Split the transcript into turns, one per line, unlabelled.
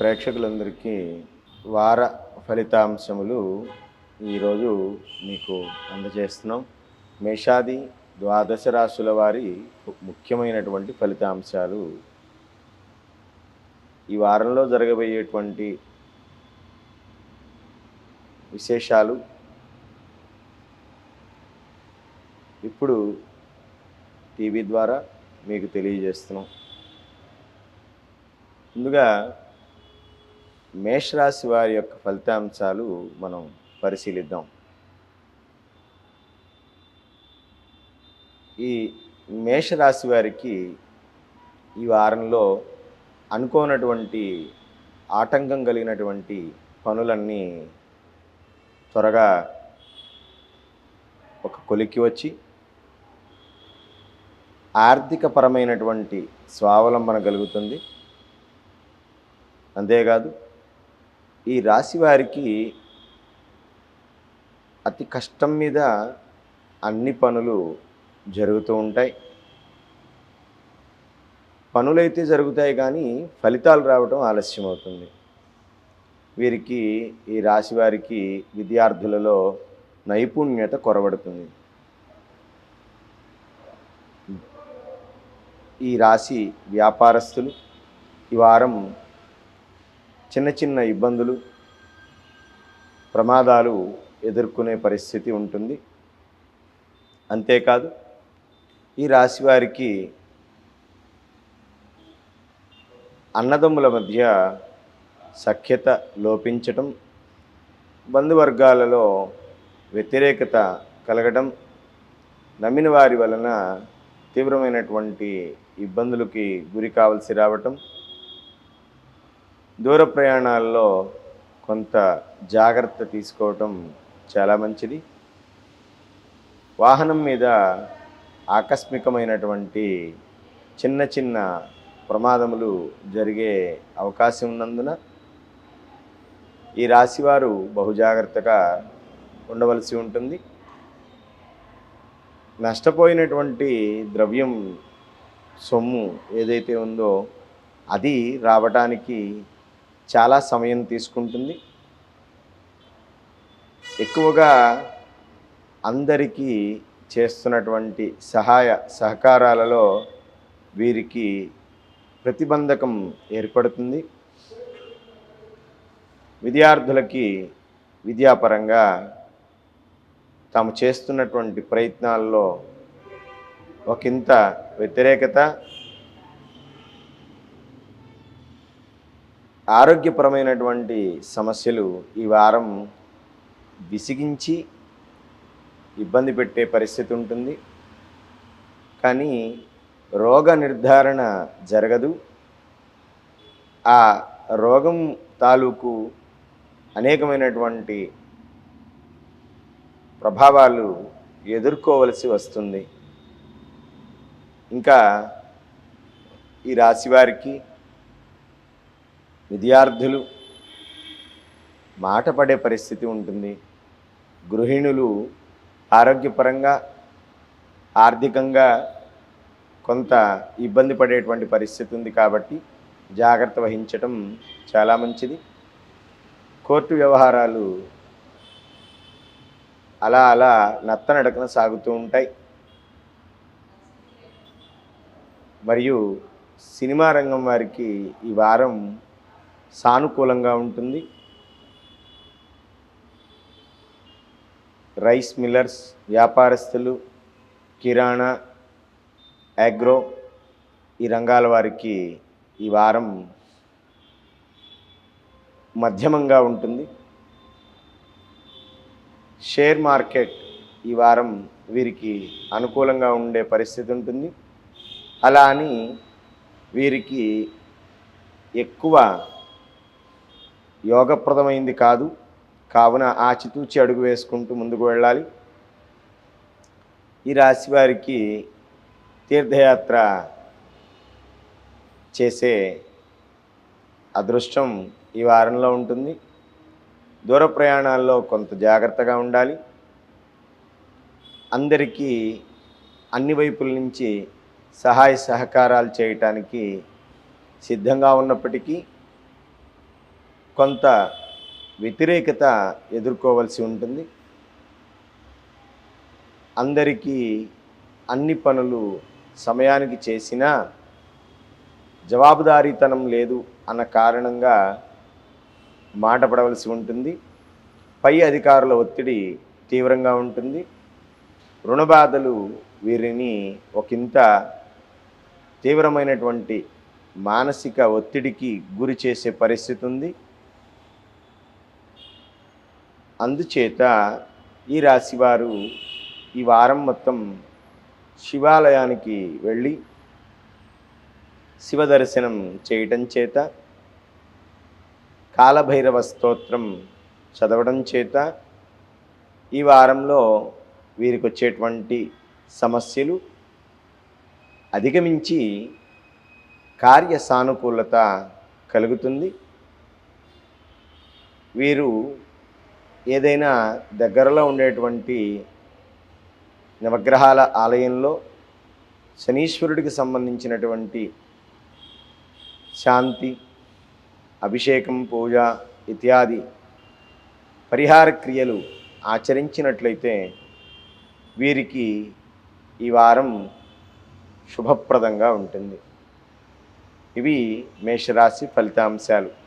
ప్రేక్షకులందరికీ వార ఫలితాంశములు ఈరోజు మీకు అందజేస్తున్నాం. మేషాది ద్వాదశ రాశుల వారి ముఖ్యమైనటువంటి ఫలితాంశాలు. ఈ వారంలో జరగబోయేటువంటి విశేషాలు. ఇప్పుడు టీవీ ద్వారా మీకు తెలియజేస్తున్నాం. ముందుగా మేషరాశి వారి యొక్క ఫలితాంశాలు మనం పరిశీలిద్దాం. ఈ మేషరాశి వారికి ఈ వారంలో అనుకోనటువంటి ఆటంకం కలిగినటువంటి పనులన్నీ త్వరగా ఒక కొలిక్కి వచ్చి ఆర్థికపరమైనటువంటి స్వావలంబన కలుగుతుంది. అంతేకాదు ఈ రాశి వారికి అతి కష్టం మీద అన్ని పనులు జరుగుతూ ఉంటాయి. పనులైతే జరుగుతాయి కానీ ఫలితాలు రావడం ఆలస్యం అవుతుంది వీరికి ఈ రాశి వారికి విద్యార్థులలో నైపుణ్యత కొరబడుతుంది ఈ రాశి వ్యాపారస్తులు ఈ వారం చిన్న చిన్న ఇబ్బందులు ప్రమాదాలు ఎదుర్కొనే పరిస్థితి ఉంటుంది. అంతేకాదు ఈ రాశి వారికి అన్నదమ్ముల మధ్య సఖ్యత లోపించటం బంధువర్గాలలో వ్యతిరేకత కలగడం నమ్మిన వారి వలన తీవ్రమైనటువంటి ఇబ్బందులకి గురి కావలసి రావటం దూర ప్రయాణాల్లో కొంత జాగ్రత్త తీసుకోవటం చాలా మంచిది. వాహనం మీద ఆకస్మికమైనటువంటి చిన్న చిన్న ప్రమాదములు జరిగే అవకాశం ఉన్నందున ఈ రాశివారు బహుజాగ్రత్తగా ఉండవలసి ఉంటుంది. నష్టపోయినటువంటి ద్రవ్యం సొమ్ము ఏదైతే ఉందో అది రావటానికి చాలా సమయం తీసుకుంటుంది. ఎక్కువగా అందరికీ చేస్తున్నటువంటి సహాయ సహకారాలలో వీరికి ప్రతిబంధకం ఏర్పడుతుంది. విద్యార్థులకి విద్యాపరంగా తాము చేస్తున్నటువంటి ప్రయత్నాల్లో ఒకంత వ్యతిరేకత ఆరోగ్యపరమైనటువంటి సమస్యలు ఈ వారం విసిగించి ఇబ్బంది పెట్టే పరిస్థితి ఉంటుంది. కానీ రోగ నిర్ధారణ జరగదు. ఆ రోగం తాలూకు అనేకమైనటువంటి ప్రభావాలు ఎదుర్కోవలసి వస్తుంది. ఇంకా ఈ రాశివారికి విద్యార్థులు మాట పడే పరిస్థితి ఉంటుంది. గృహిణులు ఆరోగ్యపరంగా ఆర్థికంగా కొంత ఇబ్బంది పడేటువంటి పరిస్థితి ఉంది కాబట్టి జాగ్రత్త వహించటం చాలా మంచిది. కోర్టు వ్యవహారాలు అలా అలా నత్తనడకన సాగుతూ ఉంటాయి. మరియు సినిమా రంగం వారికి ఈ వారం సానుకూలంగా ఉంటుంది. రైస్ మిల్లర్స్ వ్యాపారస్తులు కిరాణా అగ్రో ఈ రంగాల వారికి ఈ వారం మధ్యమంగా ఉంటుంది. షేర్ మార్కెట్ ఈ వారం వీరికి అనుకూలంగా ఉండే పరిస్థితి ఉంటుంది. అలా అని వీరికి ఎక్కువ యోగప్రదమైంది కాదు. కావున ఆచితూచి అడుగు వేసుకుంటూ ముందుకు వెళ్ళాలి. ఈ రాశి వారికి తీర్థయాత్ర చేసే అదృష్టం ఈ వారంలో ఉంటుంది. దూర ప్రయాణాల్లో కొంత జాగ్రత్తగా ఉండాలి. అందరికీ అన్ని వైపుల నుంచి సహాయ సహకారాలు చేయటానికి సిద్ధంగా ఉన్నప్పటికీ కొంత వ్యతిరేకత ఎదుర్కోవలసి ఉంటుంది. అందరికీ అన్ని పనులు సమయానికి చేసినా జవాబుదారీతనం లేదు అన్న కారణంగా మాట పడవలసి ఉంటుంది. పై అధికారుల ఒత్తిడి తీవ్రంగా ఉంటుంది. రుణబాధలు వీరిని ఒకంత తీవ్రమైనటువంటి మానసిక ఒత్తిడికి గురి చేసే పరిస్థితి ఉంది. అందుచేత ఈ రాశివారు ఈ వారం మొత్తం శివాలయానికి వెళ్ళి శివ దర్శనం చేయటం చేత కాలభైరవ స్తోత్రం చదవడం చేత ఈ వారంలో వీరికి వచ్చేటువంటి సమస్యలు అధిగమించి కార్య సానుకూలత కలుగుతుంది. వీరు ఏదైనా దగ్గరలో ఉండేటువంటి నవగ్రహాల ఆలయంలో శనీశ్వరుడికి సంబంధించినటువంటి శాంతి అభిషేకం పూజ ఇత్యాది పరిహార క్రియలు ఆచరించినట్లయితే వీరికి ఈ వారం శుభప్రదంగా ఉంటుంది. ఇవి మేషరాశి ఫలితాంశాలు.